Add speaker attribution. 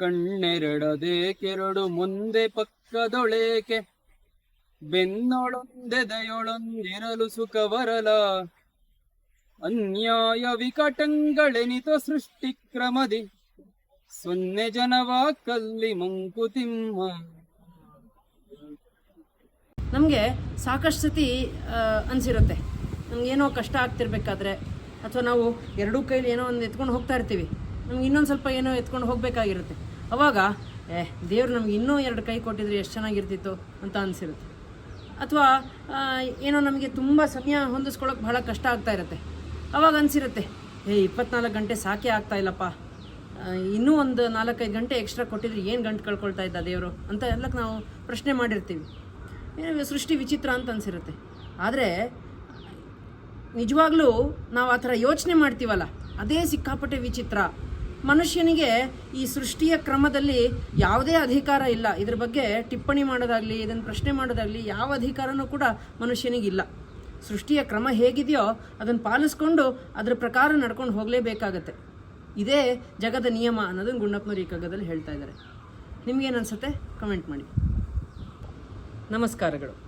Speaker 1: ಕಣ್ಣೆರಡದೆ ಕೆರಡು ಮುಂದೆ ಪಕ್ಕದೊಳೇಕೆ? ಬೆನ್ನೊಳೊಂದೆದೆಯೊಳೊಂದಿರಲು ಸುಖವರಲ. ಅನ್ಯಾಯ ವಿಕಟಂಗಳೆನಿತ ಸೃಷ್ಟಿ ಕ್ರಮದಿ. ಸೊನ್ನೆ ಜನವ ಕಲ್ಲಿ ಮಂಕುತಿಮ್ಮ
Speaker 2: ನಮಗೆ ಸಾಕಷ್ಟು ಸತಿ ಅನಿಸಿರುತ್ತೆ. ನಮಗೇನೋ ಕಷ್ಟ ಆಗ್ತಿರ್ಬೇಕಾದ್ರೆ, ಅಥವಾ ನಾವು ಎರಡೂ ಕೈಲಿ ಏನೋ ಒಂದು ಎತ್ಕೊಂಡು ಹೋಗ್ತಾ ಇರ್ತೀವಿ. ನಮ್ಗೆ ಇನ್ನೊಂದು ಸ್ವಲ್ಪ ಏನೋ ಎತ್ಕೊಂಡು ಹೋಗಬೇಕಾಗಿರುತ್ತೆ. ಅವಾಗ, ಏ, ದೇವ್ರು ನಮ್ಗೆ ಇನ್ನೂ ಎರಡು ಕೈ ಕೊಟ್ಟಿದ್ರೆ ಎಷ್ಟು ಚೆನ್ನಾಗಿರ್ತಿತ್ತು? ಅಂತ ಅನಿಸಿರುತ್ತೆ. ಅಥವಾ ಏನೋ ನಮಗೆ ತುಂಬ ಸಮಯ ಹೊಂದಿಸ್ಕೊಳ್ಳೋಕೆ ಬಹಳ ಕಷ್ಟ ಆಗ್ತಾ ಇರುತ್ತೆ. ಅವಾಗ ಅನಿಸಿರುತ್ತೆ, ಏ, ಇಪ್ಪತ್ನಾಲ್ಕು ಗಂಟೆ ಸಾಕೆ ಆಗ್ತಾ ಇಲ್ಲಪ್ಪ. ಇನ್ನೂ ಒಂದು ನಾಲ್ಕೈದು ಗಂಟೆ ಎಕ್ಸ್ಟ್ರಾ ಕೊಟ್ಟಿದ್ರೆ ಏನು ಗಂಟು ಕಳ್ಕೊಳ್ತಾ ಇದ್ದ ದೇವರು? ಅಂತ ಎಲ್ಲಕ್ಕೆ ನಾವು ಪ್ರಶ್ನೆ ಮಾಡಿರ್ತೀವಿ. ಏನೋ ಸೃಷ್ಟಿ ವಿಚಿತ್ರ ಅಂತ ಅನಿಸಿರುತ್ತೆ. ಆದರೆ, ನಿಜವಾಗ್ಲೂ ನಾವು ಆ ಥರ ಯೋಚನೆ ಮಾಡ್ತೀವಲ್ಲ, ಅದೇ ಸಿಕ್ಕಾಪಟ್ಟೆ ವಿಚಿತ್ರ. ಮನುಷ್ಯನಿಗೆ ಈ ಸೃಷ್ಟಿಯ ಕ್ರಮದಲ್ಲಿ ಯಾವುದೇ ಅಧಿಕಾರ ಇಲ್ಲ. ಇದ್ರ ಬಗ್ಗೆ ಟಿಪ್ಪಣಿ ಮಾಡೋದಾಗಲಿ ಇದನ್ನು ಪ್ರಶ್ನೆ ಮಾಡೋದಾಗಲಿ ಯಾವ ಅಧಿಕಾರನೂ ಕೂಡ ಮನುಷ್ಯನಿಗಿಲ್ಲ. ಸೃಷ್ಟಿಯ ಕ್ರಮ ಹೇಗಿದೆಯೋ ಅದನ್ನು ಪಾಲಿಸ್ಕೊಂಡು ಅದರ ಪ್ರಕಾರ ನಡ್ಕೊಂಡು ಹೋಗಲೇಬೇಕಾಗತ್ತೆ. ಇದೇ ಜಗದ ನಿಯಮ ಅನ್ನೋದನ್ನು ಗುಂಡಪ್ಪನವರು ಕಗ್ಗದಲ್ಲಿ ಹೇಳ್ತಾ ಇದ್ದಾರೆ. ನಿಮಗೇನು ಅನಿಸುತ್ತೆ? ಕಮೆಂಟ್ ಮಾಡಿ. ನಮಸ್ಕಾರಗಳು.